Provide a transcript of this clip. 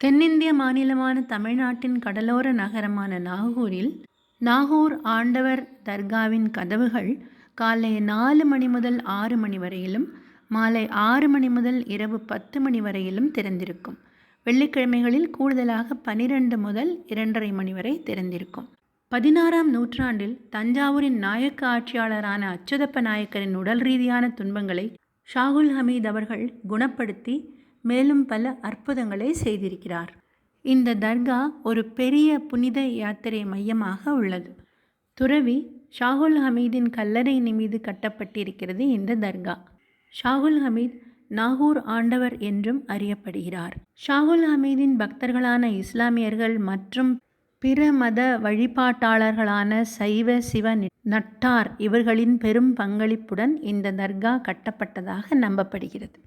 தென்னிந்திய மாநிலமான தமிழ்நாட்டின் கடலோர நகரமான நாகூரில் நாகூர் ஆண்டவர் தர்காவின் கதவுகள் காலை நாலு மணி முதல் ஆறு மணி வரையிலும் மாலை ஆறு மணி முதல் இரவு பத்து மணி வரையிலும் திறந்திருக்கும். வெள்ளிக்கிழமைகளில் கூடுதலாக பனிரெண்டு முதல் இரண்டரை மணி வரை திறந்திருக்கும். பதினாறாம் நூற்றாண்டில் தஞ்சாவூரின் நாயக்க ஆட்சியாளரான அச்சுதப்ப நாயக்கரின் உடல் ரீதியான துன்பங்களை ஷாகுல் ஹமீத் அவர்கள் குணப்படுத்தி மேலும் பல அற்புதங்களை செய்திருக்கிறார். இந்த தர்கா ஒரு பெரிய புனித யாத்திரை மையமாக உள்ளது. துறவி ஷாகுல் ஹமீதின் கல்லறை மீது கட்டப்பட்டிருக்கிறது இந்த தர்கா. ஷாகுல் ஹமீத் நாகூர் ஆண்டவர் என்றும் அறியப்படுகிறார். ஷாகுல் ஹமீதின் பக்தர்களான இஸ்லாமியர்கள் மற்றும் பிற மத வழிபாட்டாளர்களான சைவ சிவ நட்டார் இவர்களின் பெரும் பங்களிப்புடன் இந்த தர்கா கட்டப்பட்டதாக நம்பப்படுகிறது.